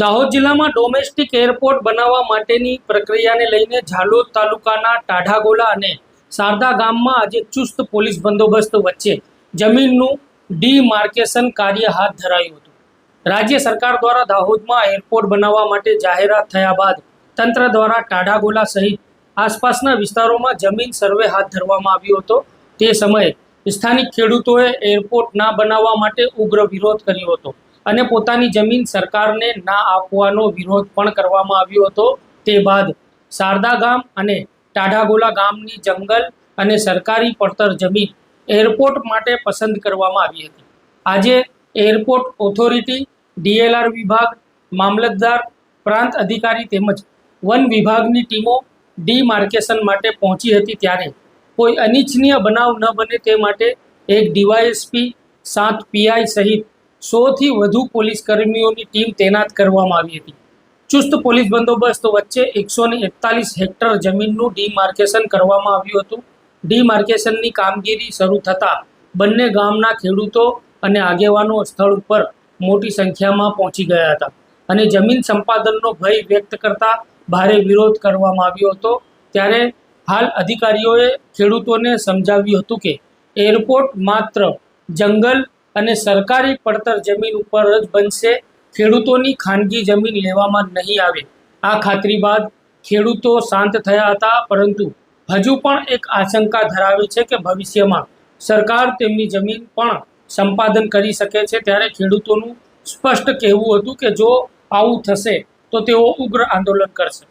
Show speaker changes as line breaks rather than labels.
દાહોદ જિલ્લામાં domestic airport બનાવવા માટેની પ્રક્રિયાને લઈને ઝાલોદ તાલુકાના ટાઢાગોલા અને શારદા ગામમાં આજે ચુસ્ત પોલીસ બંદોબસ્ત વચ્ચે જમીનનું ડીમાર્કેશન કાર્ય હાથ ધરાયું હતું. રાજ્ય સરકાર દ્વારા દાહોદમાં એરપોર્ટ બનાવવા માટે જાહેરાત થયા બાદ તંત્ર દ્વારા ટાઢાગોલા સહિત આસપાસના વિસ્તારોમાં જમીન સર્વે હાથ ધરવામાં આવ્યો હતો. તે સમયે સ્થાનિક ખેડૂતોએ એરપોર્ટ ના બનાવવા માટે ઉગ્ર વિરોધ કર્યો હતો. અને પોતાની જમીન સરકારને ના આપવાનો વિરોધ પણ કરવામાં આવ્યો હતો. તે બાદ શારદા ગામ અને ટાઢાગોલા ગામની જંગલ અને સરકારી પડતર જમીન એરપોર્ટ માટે પસંદ કરવામાં આવી હતી. આજે એરપોર્ટ ઓથોરિટી, ડીએલઆર વિભાગ, મામલતદાર, પ્રાંત અધિકારી તેમજ વન વિભાગની ટીમો ડીમાર્કેશન માટે પહોંચી હતી ત્યારે કોઈ અનિચ્છનીય બનાવ ન બને તે માટે એક ડીવાયએસપી સાત પીઆઈ સહિત સોથી વધુ પોલીસ કર્મીઓની ટીમ તૈનાત કરવામાં આવી હતી. ચુસ્ત પોલીસ બંદોબસ્ત વચ્ચે એકસો એકતાલીસ હેક્ટર જમીનનું ડીમાર્કેશન કરવામાં આવ્યું હતું. ડીમાર્કેશનની કામગીરી શરૂ થતાં બંને ગામના ખેડૂતો અને આગેવાનો સ્થળ ઉપર મોટી સંખ્યામાં પહોંચી ગયા હતા અને જમીન સંપાદનનો ભય વ્યક્ત કરતા ભારે વિરોધ કરવામાં આવ્યો હતો. ત્યારે હાલ અધિકારીઓએ ખેડૂતોને સમજાવ્યું હતું કે એરપોર્ટ માત્ર જંગલ અને સરકારી પડતર જમીન ઉપર જ બનશે. ખેડૂતોની ખાનગી જમીન લેવામાં નહીં આવે. આ ખાતરી બાદ ખેડૂતો શાંત થયા હતા, પરંતુ હજુ પણ એક આશંકા ધરાવે છે કે ભવિષ્યમાં સરકાર તેમની જમીન પણ સંપાદન કરી શકે છે. ત્યારે ખેડૂતોનું સ્પષ્ટ કહેવું હતું કે જો આવું થશે, તો તેઓ ઉગ્ર આંદોલન કરશે.